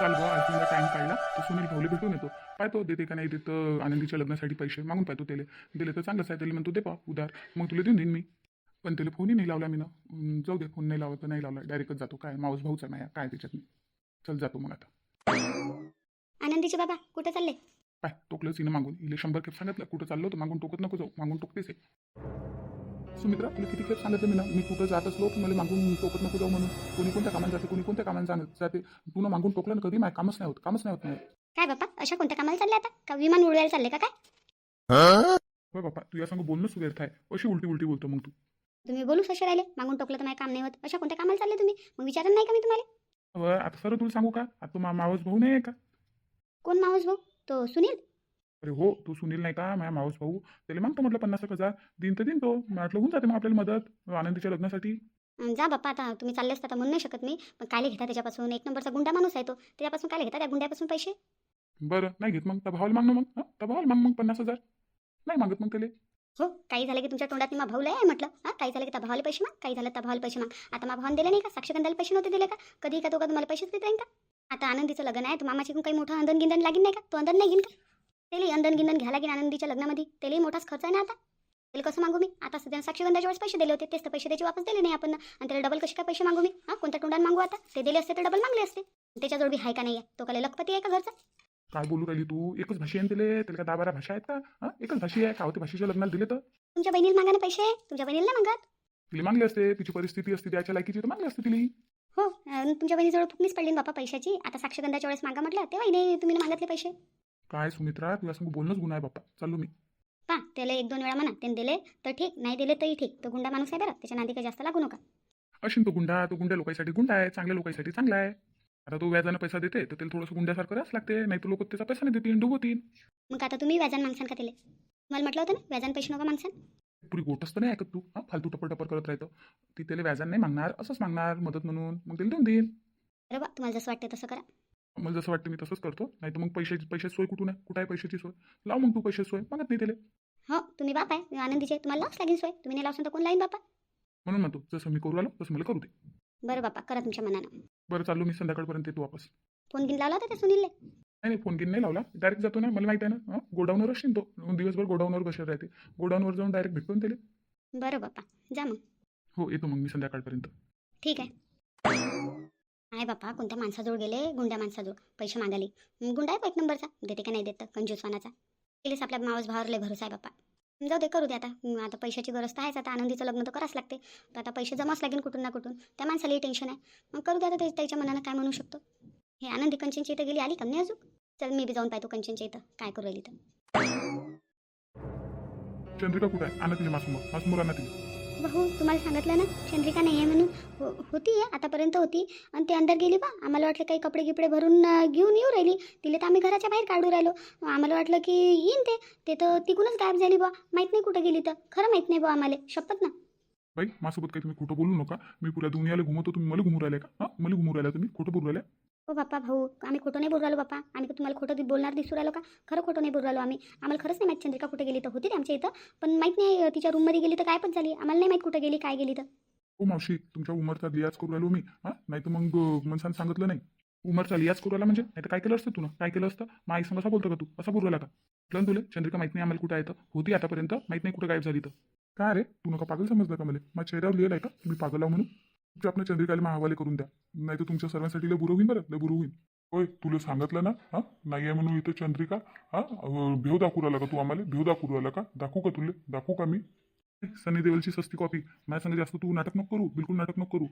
चाल बा आज तुला टाइम काढला. तर सुनील भाऊले भेटून येतो. पाहतो देते का नाही देत आनंदीच्या लग्नासाठी पैसे. मागून पाहतो त्याला. दिले तर चांगलंच आहे. त्याला म्हणतो दे पा उधार. मग तुला देऊन देईन मी. पण त्याला फोनही नाही लावला मी ना जाऊ दे फोन नाही लावला तर नाही लावला. डायरेक्टच जातो. काय मावस भाऊचा नाही काय त्याच्यात मी चल जातो मग आता. आनंदीचे बाबा कुठे चालले? पाय टोकलं तिनं मागून. इले शंभर खेप सांगितलं. कुठं चाललो तर मागून टोकत नको जाऊ. मागून टोकतेच आहे. सुमित्रा तुला किती खेप सांगितलं मी ना? मी कुठं जात असलो की मला मागून टोकत नको जाऊ म्हणून. कोणी कोणत्या कामाला जाते कोणी कोणत्या कामाला जाणं जाते. तू ना मागून टोकलं ना कधी? माय कामच नाही होत कामच नाही होत नाही काय बाप्पा? अशा कोणत्या कामाला चालले आता? का विमान उडवायला चालले का काय? होय बापा तुझ्या संग बोलणंच व्यर्थ आहे अशी उलटी उलटी बोलतो मग तू. तुम्ही बोलू असे राहिले? मागून टोकलं तर माझं काम नाही होत. अशा कोणत्या कामाला चालले तुम्ही? मग विचारत नाही का मी तुम्हाला? आता सर तुला सांगू का? आता मा मावस भाऊ नाही आहे का? कोण मावस भाऊ तो सुनील? अरे हो तू सुनील नाही का? माझ्या मावस भाऊ. त्याला मागतो म्हटलं पन्नास एक हजार. दिन तर दिन तो म्हटलं होऊन जाते मग आपल्याला मदत आनंदीच्या लग्नासाठी. जा बाप्पा आता तुम्ही चालले असता तर म्हणू नाही शकत मी. पण काय घेता त्याच्यापासून? एक नंबरचा गुंडा माणूस आहे तो. त्याच्यापासून काय घेता? त्या गुंड्यापासून पैसे? बरं नाही घेत मग. भावाला मागणं मग. हां? भावाला माग मग पन्नास हजार. नाही मागत मग त्याला. हो काही झालं की तुमच्या तोंडात मा भाऊला आहे म्हटलं. हां? काही झालं की त्या भावाला पैसे माग? काही झालं त्या भावाला पैसे माग? आता मा भावाने दिले नाही का? साक्षगंधाला पैसे नव्हते दिले का? कधी का तो का तुम्हाला पैसेच देत राहीन का? आता आनंदीचं लग्न आहे. तर मामाची काही मोठं अंधन गिंदन लागेल नाही का? तो अंधन नाही घेईन का? त्याला अंधन गिंदन घ्या लागेल आनंदीच्या लग्नामध्ये. त्यालाही मोठाच खर्च आहे ना आता? त्याला कसं मागू मी? आता सध्या साक्षगंधाच्या वेळेस पैसे दिले होते. तेच तर पैसे त्याचे वापस दिले नाही आपण. आणि त्याला डबल कसे काय पैसे मागू मी? हां कोणत्या तोंडाने मागू आता? ते दिले असते तर डबल मागले असते. त्याच्याजवळ बी आहे का नाही तो काय लखपती आहे का घरचा? काय बोलू राहिली तू? एकच भाषी आहे ना त्याला काय दहा बारा भाषा आहेत का? हां एकच भाषी आहे. का होते भाषेच्या लग्नाला दिले तर? तुमच्या बहिणीला मागा ना पैसे? तुमच्या बहिणीला मागत? तिला मागले असते. तिची परिस्थिती असते. द्यायच्या लायकीची तर मागले असते तिला. हो तुमच्या बहिणीजवळ फुकणीच पडली बापा पैशाची? आता साक्षगंधाच्या वेळेस मागा म्हटलं तेव्हा नाही तुम्ही मागितले पैसे. काय सुमित्रा तुझ्या संग बोलणंच गुन्हा आहे बाप्पा. चाललो मी. पा त्याला एक दोन वेळा म्हणा. त्याने दिले तर ठीक नाही दिले तरी ठीक. तो गुंडा माणूस आहे बरं. त्याच्या नादी काही जास्त लागू नका. अशीन तो गुंडा तो गुंड्या लोकांसाठी गुंडा आहे चांगल्या लोकांसाठी चांगला आहे. आता तो व्याजानं पैसा देते तर त्याला थोडंसं गुंड्यासारखं करावंच लागते. नाही तर लोक त्याचा पैसा नाही देतील डुबवतील. मग आता तुम्ही व्याजान मागसान का त्याला? मला म्हटलं होतं ना व्याजान पैसे नका मागसान पुरी गोटच तर नाही ऐकत तू. हा फालतू टपर टपर करत राहतो. ती त्याला व्याजान नाही मागणार असंच मागणार मदत म्हणून. मग त्याला देऊन देईल. अरे बा तुम्हाला जसं वाटतं तसं करा. मला जसं वाटतं मी तसंच करतो. नाही तर मग पैशाची पैशाची सोय कुठून आहे? कुठं आहे पैशाची सोय? लाव मग तू पैशाची सोय. मागत नाही त्याला. हो तुम्ही बाप आहे. आनंदीचे तुम्हाला लावच लागेल सोय. तुम्ही नाही लावसान तर कोण लाईन बापा? म्हणून म्हणतो जसं मी करू आलो तसं मला करू दे. बरं बापा करा तुमच्या मनानं. बरं चाललो मी संध्याकाळपर्यंत येतो वापस. फोन घेऊन लावला होता त्या सुनीलले? नाही नाही फोन घेऊन नाही लावला. डायरेक्ट जातो ना मला माहिती आहे ना. गोडाऊनवर असशील तो. दिवसभर गोडाऊनवर बसेल राहते. गोडाऊनवर जाऊन डायरेक्ट भेटून त्याला. बरं बापा जा मग. हो येतो मग मी संध्याकाळपर्यंत. ठीक आहे. आहे बाप्पा कोणत्या माणसाजवळ गेले? गुंड्या माणसाजवळ. पैसे मागाले हं, गुंडा आहे एक नंबरचा? देते का नाही देत? कंजूसवानाचा केलीस आपल्या मावस भावावरला भरोसा आहे बाप्पा जाऊ दे करू दे आता. आता पैशाची गरज तर आहेच. आता आनंदीचं लग्न तर करावंच लागते. तर आता पैसे जमावच लागेल कुठून ना कुठून. त्या माणसालाही टेन्शन आहे. मग करू दे आता त्याच्या मनानं काय म्हणू शकतो. हे आनंदी कंचनची इथं गेली आली का नाही अजून? चल मी बी जाऊन पाहतो कंचनच्या इथं. काय करू राहिली तर. चंद्रिका कुठे आहे? आणा तिला मासमोर मासमोर आणा भाऊ तुम्हाला सांगितलं ना चंद्रिका नाही आहे म्हणून हो होती आहे आतापर्यंत होती. आणि ते अंदर गेली बा आम्हाला वाटलं काही कपडे गिपडे भरून घेऊन येऊ राहिली. तिला तर आम्ही घराच्या बाहेर काढू राहिलो. आम्हाला वाटलं की येईन ते. ते तर तिकूनच गायब झाली बा माहीत नाही कुठं गेली तर. खरं माहीत नाही बा आम्हाला. शपथ ना. बाई माझ्यासोबत काही तुम्ही खोटं बोलू नका. मी पुऱ्या दुनियाला घुमवतो तुम्ही मला घुमू राहिले का? हां? मला घुमू राहिला तुम्ही? खोटं बोलू राहिल्या? हो बाप्पा भाऊ आम्ही खोटं नाही बोलू राहिलो बाप्पा. आम्ही का तुम्हाला खोटं बोलणार दिसू राहिलो का? खरं खोटं नाही बोलू राहिलो आम्ही. आम्हाला खरंच नाही माहीत चंद्रिका कुठे गेली तर. होती आमच्या इथं. पण माहीत नाही तिच्या रूममध्ये गेली तर काय पण झाली. आम्हाला नाही माहीत कुठे गेली काय गेली तर. हो मावशी तुमच्या उमरचा लियाज करू राहिलो मी. हां? नाही तर मग मनसान सांगितलं नाही. उमरचा लियाज करू राहिला म्हणजे? नाही तर काय केलं असतं तू ना? काय केलं असतं? मग आई संग असा बोलतो का तू? असा बोलू राहिला का? तुला तुला चंद्रिका माहीत नाही आम्हाला कुठं आहे तर. होती आतापर्यंत माहीत नाही कुठं गायब झाली तर. काय रे? तू नका पागल समजलं का मला? माझ्या चेहऱ्यावर लिहिलं आहे का? मी पागल आहो म्हणून? तुमच्या आपल्या चंद्रिकाला महावाले करून द्या. नाही तर तुमच्या सर्वांसाठी लय बुरं होईन बरं लय बुरं होईन. होय तुला सांगितलं ना? हा? नाही आहे म्हणून इथं चंद्रिका हा? भेव दाखवू राहिला का तू आम्हाला? भेव दाखवू राहिला का? दाखवू का तुला? दाखवू का मी? सनी देवलची सस्ती कॉपी माझ्या सांगा जास्त तू नाटक नको करू. बिलकुल नाटक नको करू.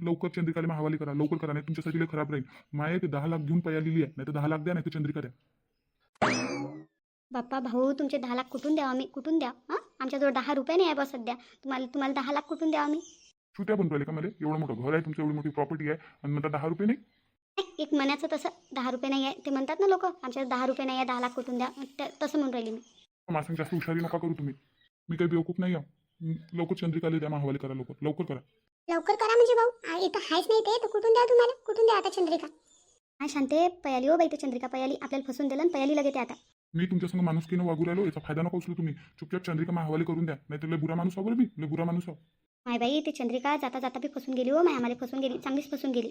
लवकर चंद्रिकाला महावाली करा. लवकर करा नाही तुमच्यासाठी लय खराब राहील. माय ते दहा लाख घेऊन पयालेली आहे. नाही तर दहा लाख द्या नाही तर चंद्रिका द्या. बाप्पा भाऊ तुमचे दहा लाख कुठून द्या आम्ही? कुठून द्या? हां? आमच्याजवळ दहा रुपये नाही आहे बस सध्या. तुम्हाला तुम्हाला दहा लाख कुठून द्या आम्ही? छुट्या बनतो का मला एवढं मोठं घर आहे तुमचं एवढी मोठी प्रॉपर्टी आहे. आणि म्हणता दहा रुपये नाही? एक मनाचं तसं दहा रुपये नाही आहे. ते म्हणतात ना लोक आमच्या दहा रुपये नाही आहे दहा लाख कुठून द्या? तसं म्हणून राहिली मी. माझं जास्त हुशारी नका करू तुम्ही. मी काही बेवकूफ नाही आहे. लवकर चंद्रिकाला द्या मग हवाली करा लवकर. लवकर करा. लवकर करा म्हणजे भाऊ. आ, इथं हायच नाही ते तर कुठून द्या तुम्हाला? कुठून द्या आता चंद्रिका? हा शांते पयाली हो बाई ते चंद्रिका पयाली. आपल्याला फसून दिलं आणि पयाली लगेच आता. मी तुमच्या संग माणुसकीनं वागू राहिलो याचा फायदा नको उचलू तुम्ही. चुपचाप चंद्रिका मग हवाली करून द्या. नाही तर लय बुरा माणूस आहो बरं मी. लय बुरा माणूस आहो. माय बाई ती चंद्रिका जाता जाता बी फसून गेली हो माय आम्हाला फसून गेली चांगलीच फसून गेली.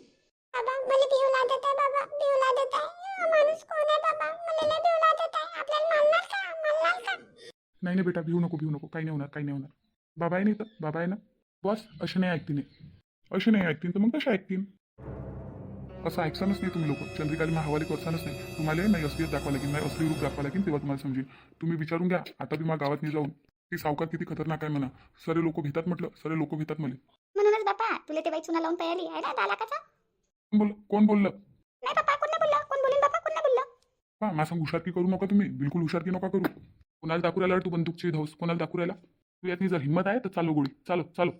बाबा मला भिव लागत आहे बाबा भिव लागत आहे. हा माणूस कोण आहे बाबा? मला लय भिव लागत आहे. आपल्याला मारणार का? मारणार का? नाही नाही बेटा भिऊ नको भिऊ नको. काही नाही होणार काही नाही होणार. बाबा आहे नाही तर बाबा आहे ना? बॉस असे नाही ऐकतीन असे नाही ऐकतीन तर मग कशा ऐकतीन असं ऐकसानच नाही तुम्ही लोक. चंद्रिकाला मग हवाली करसानच नाही. तुम्हाला नाही असलीच दाखवा लागेल नाही असली रूप दाखवा लागेल तेव्हा तुम्हाला समजेल. तुम्ही विचारून घ्या. आता बी मग गावात नाही जाऊन ती सावकार किती खतरनाक आहे म्हणा. सरे लोक घेतात म्हटलं सरे लोक घेतात मला म्हणूनच बापा तुला ते बाई चुना लावून तयारी आहे ना दहा लाखाचा कोण बोल कोण बोललं? नाही बापा कोण नाही बोललं? कोण बोलीन बापा कोण नाही बोललं? पहा माझा हुशारकी करू नका तुम्ही? बिलकुल हुशारकी नका करू. कोणाला दाखवू राहिला तू बंदूकची धावस कोणाला दाखवू राहिला? तू यातनी जर हिंमत आहे तर चालू गोळी. चालो चालो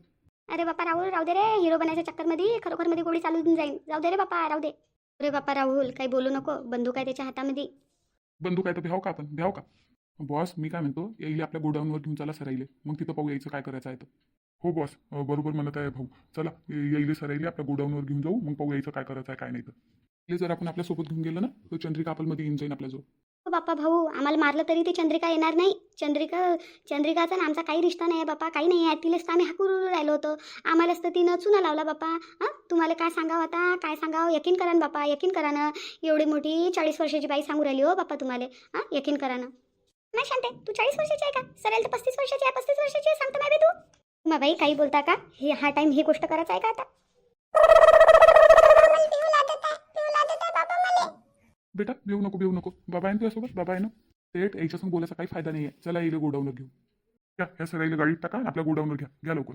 अरे बापा राहुल राहू दे रे. हिरो बनायच्या चक्करमध्ये खरोखरमध्ये गोळी चालून जाईल जाऊ दे रे बापा राहू दे. अरे बापा राहुल काही बोलू नको. बंदूक आहे त्याच्या हातामध्ये. बंदूक आहे तर भ्याव का आपण? भ्याव का? बॉस मी काय म्हणतो येईल आपल्या गोडाऊनवर घेऊन चला सरायले मग तिथं पाहू यायचं काय करायचं आहे तर. हो बॉस बरोबर म्हणत आहे भाऊ. चला येईल सरायले आपल्या गोडाऊनवर घेऊन जाऊ मग पाहू यायचं काय करायचं आहे काय नाही तर. जर आपण आपल्यासोबत घेऊन गेलो ना तर चंद्रिका आपलमध्ये येऊन जाईन आपल्या जो हो भाऊ आम्हाला मारलं तरी ते चंद्रिका येणार नाही. चंद्रिका चंद्रिकाचा ना आमचा काही रिश्ता नाही आहे बाप्पा काही नाही आहे. तिलाच तर आम्ही हाकून राहिलो होतो. आम्हालाच तर तिनं चुना लावला बाप्पा. हां तुम्हाला काय सांगावं आता? काय सांगावं? यकीन करा ना बापा यकीन करा ना. एवढी मोठी चाळीस वर्षाची बाई सांगू राहिली हो बाप्पा तुम्हाला. हां यकीन करा ना. नाही शांते तू चाळीस वर्षाची आहे का? सरेल तर पस्तीस वर्षाची आहे पस्तीस वर्षाची आहे सांगतो नाही तू मग बाई काही बोलता का? हे हा टाईम ही गोष्ट करायचं आहे का आता? मला भिव आहे भिव बेटा नको भिऊ नको. बाबा आहे ना तुझ्यासोबत? बाबा आहे ना? थेट याच्यासून बोलायचा काही फायदा नाही आहे चला येईल गोडाऊनवर घेऊ. घ्या ह्या सराईला गाडीत टाका आणि आपल्या गोडाऊनवर घ्या. घ्या लवकर.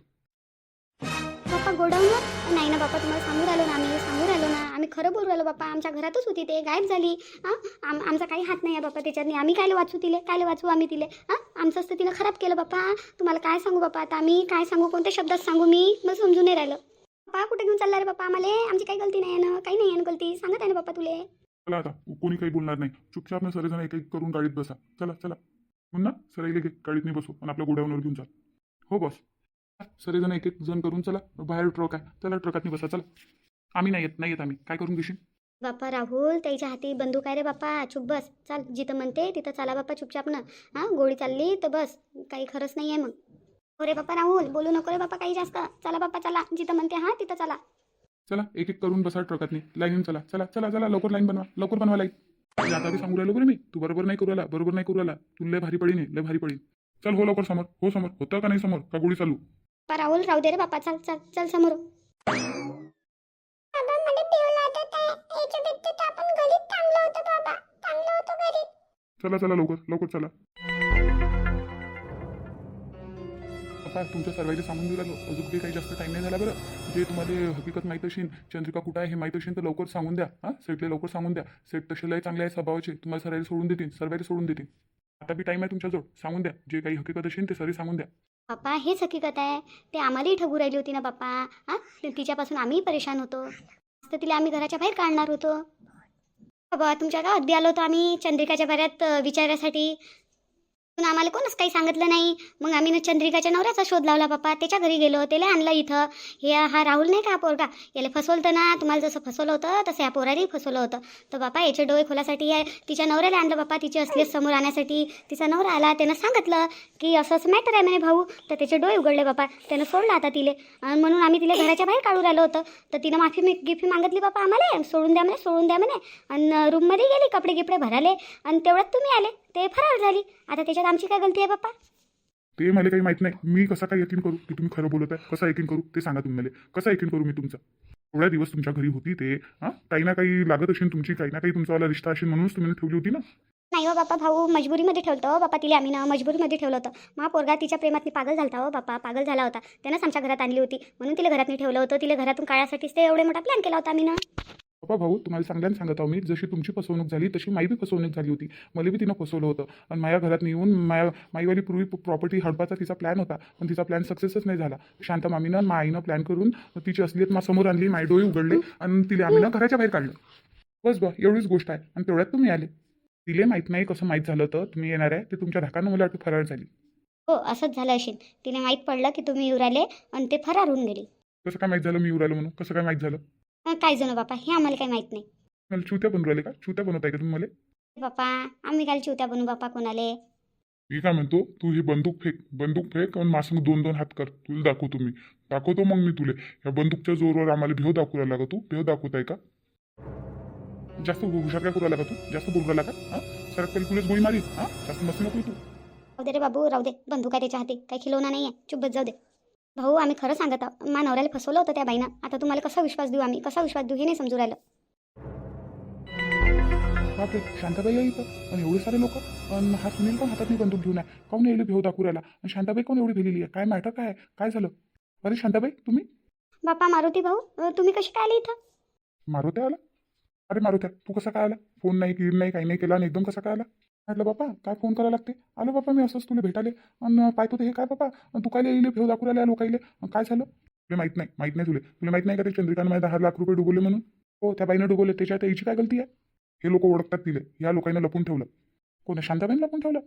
बापा गोडाऊनवर? नाही ना बापा तुम्हाला सांगू राहिलो ना आम्ही. आम्ही खरं बोलू राहिलो बापा आमच्या घरातच होती ते गायब झाली. हां आम आमचा काही हात नाही आहे बाप्पा त्याच्यातनी. आम्ही कायले वाचू तिले? कायले वाचू आम्ही तिले? हां आमचंच तर तिनं खराब केलं बाप्पा. तुम्हाला काय सांगू बापा आता आम्ही? काय सांगू? कोणत्या शब्दात सांगू मी? मग समजून नाही राहिलं. बाप्पा कुठे घेऊन चालला रे बाप्पा आम्हाला? आमची काही गलती नाही आहे ना? काही नाही आहे ना गलती? सांगत आहे ना बाप्पा तुले? चला आता कोणी काही बोलणार नाही. चुपचाप ना सर्वजण एक एक करून गाडीत बसा. चला चला. पुन्हा सराईले घे. गाडीत नाही बसू आणि आपल्या गोडाऊनवर घेऊन चाल. हो बॉस सर्वजण एक एक जण करून चला. बाहेर ट्रक आहे. चला ट्रकात बसा. चला. आम्ही नाही येत नाही येत आम्ही. काय करून घेशील? बापा राहुल त्याच्या हाती बंदूक आहे रे बापा चुप बस. चाल जिथं म्हणते तिथं चाला बापा चुपचाप ना. हां गोळी चालली तर बस. काही खरंच नाही आहे मग. हो रे बापा राहुल बोलू नको रे बापा काही जास्त. चला बापा चला. जिथं म्हणते हां तिथं चला. चला एक एक करून बसा ट्रकातनी. लाईन चला. चला चला चला लवकर लाईन बनवा. लवकर बनवा लाईन. आता बी सांगू राहिलो बरं मी तू बरोबर नाही करू राहिला बरोबर नाही करू राहिला तू लय भारी पडी नाही लय भारी पडी चल हो लवकर समोर हो समोर. होतं का नाही समोर? का गोळी चालू? बापा राहुल राहू दे रे बापा चल चल चल समोर. लागत आहे याच्या व्यतिरिक्त आपण घरीच थांबलो होतो बाबा. थांबलो होतो घरी चला चला लवकर लवकर चला. आता तुमच्या सर्वांचे सांगून राहिलो. अजून काही जास्त टाईम नाही झाला बरं. जे तुम्हाला हकीकत माहीत असेल चंद्रिका कुठं आहे हे माहीत असेल तर लवकर सांगून द्या. हां सेटले लवकर सांगून द्या. सेट तसे लय चांगले आहे स्वभावाचे. तुम्हाला सरायला सोडून देतील सर्वांना सोडून देतील. आता बी टाईम आहे तुमच्याजवळ. सांगून द्या. जे काही हकीकत असेल ते सरी सांगून द्या. बापा हेच हकीकत आहे. ते आम्हालाही ठगू राहिली होती ना बापा हां तिच्यापासून आम्हीही परेशान होतो. तर तिला आम्ही घराच्या बाहेर काढणार होतो. बाबा तुमच्या गावात बी आलो होतो आम्ही. चंद्रिकाच्या बऱ्यात अं, विचारासाठी. पण आम्हाला कोणच काही सांगितलं नाही. मग आम्ही ना चंद्रिकाच्या नवऱ्याचा शोध लावला बापा त्याच्या घरी गेलो त्याला आणलं इथं. हे हा राहुल नाही का पोरगा? याला फसवलं ना तुम्हाला जसं फसवलं होतं तसं या पोरालाही फसवलं होतं. तर बापा याचे डोळे खोलासाठी या तिच्या नवऱ्याला आणलं बापा तिची असलीच समोर आणण्यासाठी तिचा नवरा आला त्यानं सांगितलं की असं असं मॅटर आहे म्हणे भाऊ. तर त्याचे डोळे उघडले बापा त्यानं सोडलं आता तिले. आणि म्हणून आम्ही तिला घराच्या बाहेर काढून राहिलो होतं. तर तिनं माफी मी गिफी मागितली बापा आम्हाला सोडून द्या म्हणे सोडून द्या म्हणे. आणि रूममध्ये गेली कपडे गिपडे भराले. आणि तेवढ्यात तुम्ही आले. ते फरार झाली. आता त्याच्यात आमची काय गलती आहे बापा ते मला काही माहीत नाही. मी कसा काय यकीन करू? की तुम्ही खरं बोलत आहे? कसं यकीन करू? ते सांगा तुम्ही मला. कसं यकीन करू मी तुमचं? थोड्या दिवस तुमच्या घरी होती ते हां? काही ना काही लागत असेल तुमची काही ना काही तुमचावाला रिश्ता असेल म्हणूनच तुम्ही ठेवली होती ना? नाही हो बापा भाऊ मजबुरीमध्ये ठेवलं हो बापा तिला आम्ही ना मजबुरीमध्ये ठेवलं होतं. मा पोरगा तिच्या प्रेमात पागल झाला हो बापा पागल झाला होता. त्यानंच आमच्या घरात आणली होती. म्हणून तिला घरात ठेवलं होतं. तिला घरातून काढायसाठीच ते एवढे मोठा प्लॅन केला होता आम्ही ना. पप्पा भाऊ तुम्हाला चांगल्याने सांगत आहो मी. जशी तुमची फसवणूक झाली तशी माई बी फसवणूक झाली होती. मला बी तिनं फसवलं होतं. आणि माझ्या घरात येऊन माया माईवाली पूर्वी प्रॉपर्टी हडपाचा तिचा प्लॅन होता. पण तिचा प्लॅन सक्सेसच नाही झाला. शांता मामीनं आणि माईनं प्लॅन करून तिची असलियत मा समोर आणली माय डोळे उघडले आणि तिला आम्ही ना घराच्या बाहेर काढलं. बस बा एवढीच गोष्ट आहे. आणि तेवढ्यात तुम्ही आले. तिले माहीत नाही कसं माहीत झालं होतं. तुम्ही येणार आहे. ते तुमच्या धाकानं मला वाटतं फरार झाली. हो असंच झालं असेल. तिला माहीत पडलं की तुम्ही येऊ राहिले आणि ते फरार होऊन गेले. कसं काय माहीत झालं मी उरालो म्हणून? कसं काय माहीत झालं? काय जण बापा? हे आम्हाला काही माहीत नाही. मला चुत्या बनवू राहिले का? चुत्या बनवताय का तुम्ही मला बापा आम्ही काल चिवत्या बनू बापा कोणाले? मी काय म्हणतो तू ही बंदूक फेक बंदूक फेक आणि मासंग दोन दोन हात कर. तुला दाखवतो मी. दाखवतो मग मी तुले. ह्या बंदूकच्या जोरवर आम्हाला भेव दाखवू राहिला का तू? भेव दाखवत आहे का? जास्त हुशार काय करू का तू? जास्त बोलू राहिला का? हा? सरक पहिले तुलाच गोळी मारी हा? जास्त मस्ती नको तू. राहू दे रे बाबू राहू दे. बंदूक आहे त्याच्या हाती. काही खिलवणार नाही आहे चुप बस जाऊ दे. भाऊ आम्ही खरं सांगत आहोत मा नवऱ्याला फसवलं होतं त्या बाईनं. आता तुम्हाला कसा विश्वास देऊ आम्ही? कसा विश्वास देऊ हे नाही समजू राहिलं. बापरे शांताबाई आहे इथं. आणि एवढे सारे लोक? आणि हा सुनील पण हातात नाही बंदूक घेऊन आहे काऊन यायला भेव दाखवू राहिला आणि शांताबाई कोण एवढी भेलेली आहे? काय मॅटर काय आहे? काय झालं? अरे शांताबाई तुम्ही? बापा मारुती भाऊ अं, तुम्ही कशी काय आले इथं? मारुत्या आला? अरे मारुत्या तू कसा काय आला? फोन नाही कीड नाही काही नाही केला आणि एकदम कसा काय आला? म्हटलं बापा काय फोन करायला लागते? आलो बापा मी असंच तुला भेटाले. आणि पाहतो ते. हे काय बापा? अन तू काय येईल फेव दाखवू राहिले लोकाईले काय झालं? तुला माहीत नाही माहीत नाही तुला. तुला माहीत नाही का ते चंद्रिकानं माझ्या दहा लाख रुपये डुबवले म्हणून? हो त्या बाईनं डुबवले. त्याच्यात याची काय गलती आहे? हे लोक ओळखतात तिले. या लोकांना लपून ठेवलं. कोण शांताबाईनं लपून ठेवलं?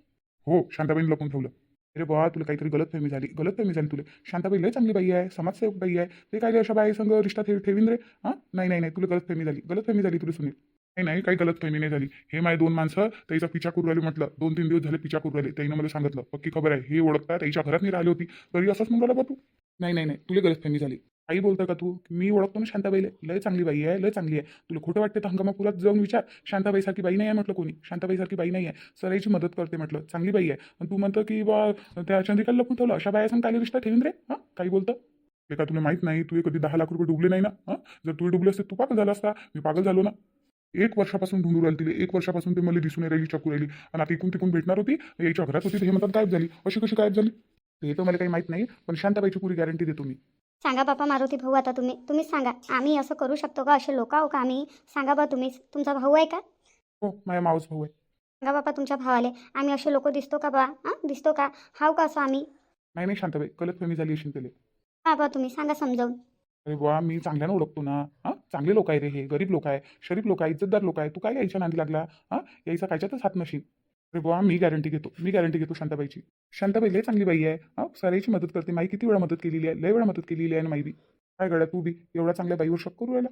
हो शांताबाईनं लपून ठेवलं. अरे बाबा तुला काहीतरी गलतफहमी झाली. गलतफहमी झाली तुला. शांताबाई लय चांगली बाई आहे. समाजसेवक बाई आहे. ते काय अशा बाई संग रिश्ता ठेवीन रे? हां नाही नाही नाही. तुला गलतफहमी झाली. गलतफहमी झाली तुला सुनील. नाही नाही काही गलतफहमी नाही झाली. हे माझे दोन माणसं त्याचा पिछा करू राहिले म्हटलं. दोन तीन दिवस झाले पिछा करू राहिले त्यानं मला सांगितलं. पक्की खबर आहे. हे ओळखता त्याच्या घरात नाही राहिली होती. तरी असंच म्हणून राहिला बा तू. नाही नाही नाही. तुला गलतफहमी झाली. आई बोलतं का तू? मी ओळखतो ना शांताबाईला. लय चांगली बाई आहे लय चांगली आहे. तुला खोटं वाटते तर हंगामापुरात जाऊन विचार. शांताबाईसारखी बाई नाही आहे म्हटलं कोणी? शांताबाईसारखी बाई नाही आहे. सराईची मदत करते म्हटलं. चांगली बाई आहे. आणि तू म्हणतो की बा त्या चंद्रिकाला लपून ठेवलं. अशा बाया सांग काय रिश्ता ठेवीन रे? हां? काही बोलतं? ते का तुला माहीत नाही? तू कधी दहा लाख रुपये डुबले नाही ना? हां? जर तू डुबले असते तू पागल झाला असता. मी पागल झालो ना? एक वर्षापासून ढूंढू राहिली तिला एक वर्षापासून ते मला दिसून राहिली चकू राहिली. आणि आता इकून तिकून भेटणार होती याच्या घरात होती हे म्हणतात गायब झाली. अशी कशी गायब झाली? हे तर मला काही माहीत नाही पण शांताबाईची पुरी गॅरंटी देतो मी. सांगा बापा मारुती भाऊ आता तुम्ही तुम्हीच सांगा. आम्ही असं करू शकतो का? असे लोक आहो का आम्ही? सांगा बा तुम्हीच तुमचा भाऊ आहे का? हो माझ्या मावस भाऊ आहे. सांगा बापा तुमच्या भावाले आम्ही असे लोक दिसतो का बा? हां? दिसतो का? हाव का असं आम्ही? नाही नाही शांताबाई गलतफहमी झाली असेल त्याला. हा बा तुम्ही सांगा समजावून. अरे बुवा मी चांगल्यानं ओळखतो ना. हां? चांगले लोक आहे रे हे गरीब लोक आहे शरीफ लोक आहे इज्जतदार लोक आहे तू काय यायच्या नांदी लागला? हां? यायचा कायच्यातच हात नशील अरे बुवा मी गॅरंटी घेतो मी गॅरंटी घेतो शांताबाईची. शांताबाई लय चांगली बाई आहे. हां? सराईची मदत करते. माई किती वेळा मदत केलेली आहे? लय वेळा मदत केलेली आहे ना माई बी. काय गड्या तू बी एवढ्या चांगल्या बाईवर शक करू राहिला?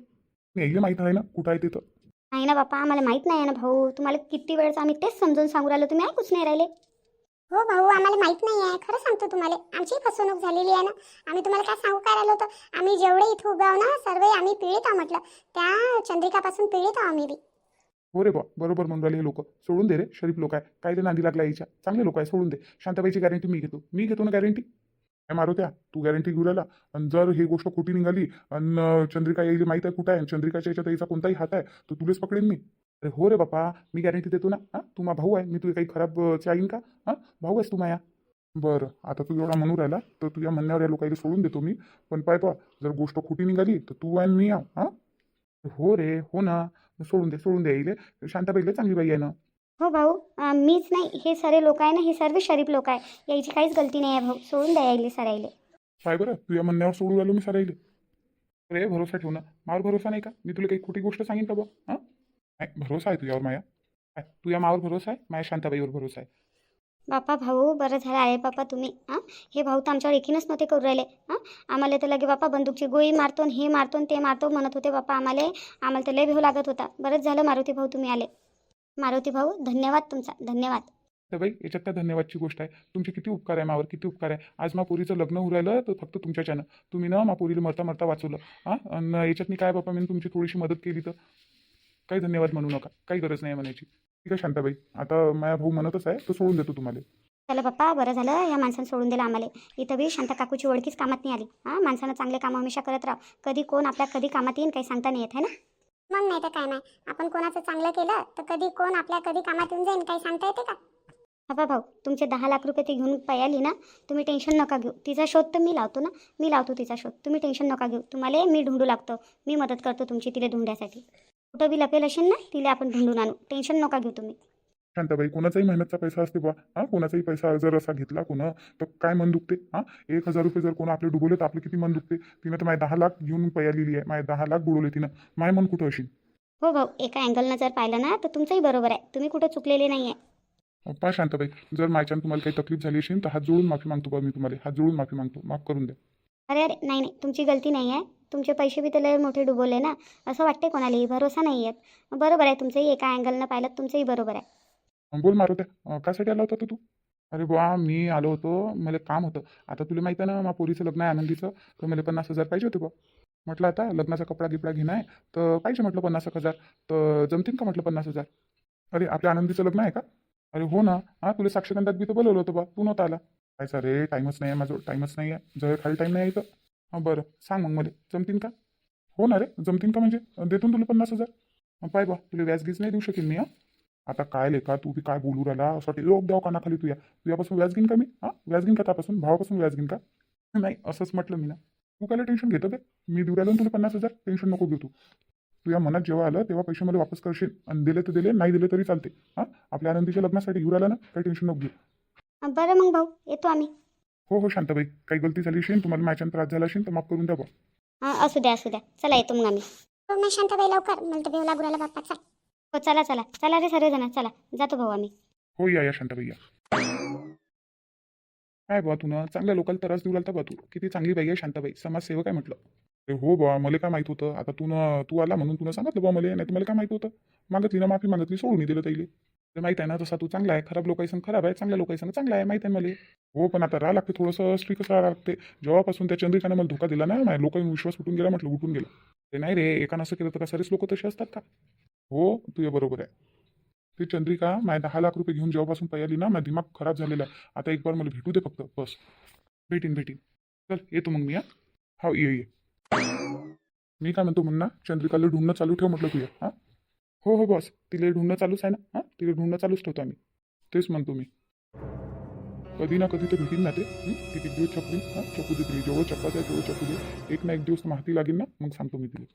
यायला माहीत आहे ना कुठं आहे तिथं नाही ना बापा आम्हाला माहीत नाही आहे ना भाऊ. तुम्हाला किती वेळचं आम्ही तेच समजून सांगू राहिलो. तुम्ही ऐकूच नाही राहिले. हो भाऊ आम्हाला माहीत नाही आहे खरं सांगतो तुम्हाला आमची फसवणूक झालेली आहे ना. आम्ही तुम्हाला काय सांगू काय आलो होतो? आम्ही जेवढे इथे उभे आहो ना सर्व आम्ही पीडित आहोत म्हटलं. त्या चंद्रिकापासून पीडित आहोत आम्ही बी. हो रे बा बरोबर म्हणून राहिले लोक. सोडून दे रे शरीफ लोक आहे. काही ते नांदी लागल्या याच्या चांगले लोक आहे सोडून दे. शांताबाईची गॅरंटी मी घेतो. मी घेतो ना गॅरंटी काय मारुत्या तू गॅरंटी घेऊ राहिला. आणि जर ही गोष्ट खोटी निघाली आणि चंद्रिका येईल माहीत आहे कुठं आहे? चंद्रिकाच्या याच्यात याचा कोणताही हात आहे तर तुलेच पकडेन मी. अरे हो रे बापा मी गॅरंटी देतो ना. हां? तू मा भाऊ आहे. मी तुझे काही खराब अं, चाहीन का? हां? भाऊ आहेस तू माया. बरं आता तू एवढा म्हणू राहिला तर तुझ्या म्हणण्यावर या लोकांना सोडून देतो मी. पण पाय पा जर गोष्ट खोटी निघाली तर तू आणि मी आहो. हां? हो रे हो ना. सोडून दे सोडून दे येईल शांताबाईला चांगली बाई आहे ना. हो भाऊ अं, मीच नाही. हे सारे लोक आहे ना हे सर्व शरीफ लोक आहे. याची काहीच गलती नाही आहे भाऊ. सोडून द्या यायले सरायले काय बरं? तुझ्या म्हणण्यावर सोडून राहिलो मी सरायले अरे भरोसा ठेव ना. मावर भरोसा नाही का? मी तुला काही खोटी गोष्ट सांगेन का बा? हां? नाही भरोसा आहे तुझ्यावर माया? काय तुझ्या मावर भरोसा आहे माझ्या शांताबाईवर भरोसा आहे बापा भाऊ बरं झालं आहे बापा तुम्ही हां? हे भाऊ तर आमच्यावर एकीनच नव्हते करू राहिले हां? आम्हाला तर लगे बापा बंदूकची गोळी मारतो आणि हे मारतो आणि ते मारतो म्हणत होते बापा आम्हाला. आम्हाला तर लय भेऊ लागत होता. बरंच झालं मारुती भाऊ तुम्ही आले. मारुती भाऊ धन्यवाद तुमचा धन्यवाद. तर बाई याच्यात काय धन्यवादची गोष्ट आहे? तुमचे किती उपकार आहे मावर किती उपकार आहे? आज मा पोरीचं लग्न होऊ राहिलं तर फक्त तुमच्याच्यानं. तुम्ही ना मा पोरीला मरता मरता वाचवलं हां? आणि याच्यात मी काय बापा मी तुमची थोडीशी मदत केली तर? काही धन्यवाद म्हणू नका. काही गरज नाही म्हणायची. ठीक आहे शांताबाई. आता माझ्या भाऊ म्हणतच आहे तो सोडून देतो तुम्हाला. चला बाप्पा बरं झालं. या माणसानं सोडून दिलं आम्हाला. इथं बी शांता काकूची ओळखीच कामात नाही आली. हां माणसानं चांगले कामं हमेशा करत राहा कधी कोण आपल्या कधी कामात येईन काही सांगता नाही येत आहे ना? मग नाही तर काय नाही. आपण कोणाचं चांगलं केलं तर कधी कोण आपल्या कधी कामात येऊन जाईन काही सांगता येते का? बाबा भाऊ तुमचे दहा लाख रुपये ती घेऊन पायाली ना तुम्ही टेन्शन नका घेऊ. तिचा शोध तर मी लावतो ना. मी लावतो तिचा शोध. तुम्ही टेन्शन नका घेऊ. तुम्हाला मी ढूंढू लागतो. मी मदत करतो तुमची तिला ढूंढण्यासाठी. कुठं बी लपेल असेल ना तिला आपण ढूंढून आणू. टेन्शन नका घेऊ तुम्ही. शांताबाई कोणाचाही मेहनतचा पैसा असते बा हां कोणाचाही पैसा जर असा घेतला कोणा तर काय मन दुखते? हां एक हजार रुपये जर कोण आपले डुबवले तर आपले किती मन दुखते? तिनं तर माझे दहा लाख घेऊन पयालेली आहे. माझे दहा लाख बुडवले तिनं. माय मन कुठं असेल? हो भाऊ एका अँगलनं जर पाहिलं ना तर तुमचंही बरोबर आहे. तुम्ही कुठं चुकलेले नाही आहे पा शांताबाई जर माझ्यानं तुम्हाला काही तकलीफ झाली असेल तर हात जोडून माफी मागतो बा मी तुम्हाला. हात जोडून माफी मागतो. माफ करून द्या. अरे अरे नाही नाही. तुमची गलती नाही आहे तुमचे पैसे बी त्याला मोठे डुबवले ना. असं वाटते कोणालाही भरोसा नाही आहेत बरोबर आहे तुमचंही एका अँगलनं पाहिलं तुमचंही बरोबर आहे. बोल मारुत्या कासाठी आला होता तर तू? अरे बुवा मी आलो होतो मला काम होतं. आता तुला माहिती आहे ना मा पोरीचं लग्न आहे आनंदीचं तर मला पन्नास हजार पाहिजे होते बा म्हटलं आता लग्नाचा कपडा गिपडा घेणं आहे तर पाहिजे म्हटलं पन्नास एक हजार. तर जमतील का म्हटलं पन्नास हजार? अरे आपल्या आनंदीचं लग्न आहे का? अरे हो ना. हां तुला साक्षगंधात बी तर बोलवलं होतं बा तू नव्हता आला. काय सर रे टाईमच नाही आहे माझं टाईमच नाही आहे जवळ खाली टाईम नाही आहे तर बरं. सांग मग मला. जमतीन का? हो ना रे. जमतीन का म्हणजे? देतो ना तुला पन्नास हजार. पाय बा. तुला व्याज गीज नाही देऊ शकेन मी हा? आता काय लेखा तू बी काय बोलू राहिला? असं वाटतं लोक द्याव कानाखाली तुया तुझ्यापासून व्याज घेईन का मी? हा? व्याज घेईन का त्यापासून? भावापासून व्याज घेईन का? नाही असंच म्हटलं मी ना तू काय टेन्शन घेतो बे? मी देऊ राहिलो तुला पन्नास हजार. टेन्शन नको घेऊ तू. तुझ्या मनात जेव्हा आलं तेव्हा पैसे मला वापस करशील. आणि दिले तर दिले नाही दिले तरी चालते. हा? आपल्या आनंदीच्या लग्नासाठी घेऊन राहिला ना? काही टेन्शन नको घेऊ. बरं मग भाऊ येतो आम्ही. हो हो शांताबाई. काही गलती झाली असेल तुम्हाला माझ्यानं त्रास झाला असेल तर माफ करून द्या बा हां असू द्या असू द्या. चला येतो मग आम्ही. हो ना शांताबाई लवकर. मला तर बेव लागू राहिला बाप्पा. चाल. हो चला चला. चला रे सर्वजण चला. जातो भाऊ आम्ही. हो या या शांताबाई या. काय बा तू ना चांगल्या लोकांना त्रास देऊ लागता बा तू. किती चांगली बाई आहे शांताबाई. समाजसेवक आहे म्हटलं. अरे हो बा मला काय माहीत होतं. आता तू न तू आला म्हणून तुला सांगितलं बा मला नाही तर मला काय माहीत होतं? मागितली ना माफी मागितली सोडून दिलं ताईले. ते माहीत आहे ना तसा तू चांगला आहे खराब लोकांसंग खराब आहे चांगल्या लोकांसंग चांगला आहे माहीत आहे मला. हो पण आता राहा लागते थोडंसं स्ट्रिकच राहा लागते जेव्हापासून त्या चंद्रिकाने मला धोका दिला ना माझ्या लोकांनी विश्वास उठून गेला म्हटलं उठून गेला. ते नाही रे एकानं असं केलं तर का सरेच लोक तसे असतात का? हो तुझ्या बरोबर आहे. ती चंद्रिका माझ्या दहा लाख रुपये घेऊन जेव्हापासून पयाली ना माझा दिमाग खराब झालेला आहे. आता एक बार मला भेटू दे फक्त बस. भेटीन भेटीन. चल येतो मग मी हा. हो ये ये. मी काय म्हणतो म्हणणं चंद्रिकाला ढूंढणं चालू ठेव म्हटलं तुझ्या हां. हो हो बॉस तिला ढूंढणं चालूच आहे ना? हां? तिला ढूंढणं चालूच ठेवतो आम्ही. तेच म्हणतो मी. कधी ना कधी तर भेटीन ना ते हं? किती दिवस चपली हां? छपू दे तिला. जेवढं छपायचं आहे तेवढं छपू दे. एक ना एक दिवस माहिती लागेल ना? मग सांगतो मी तिला.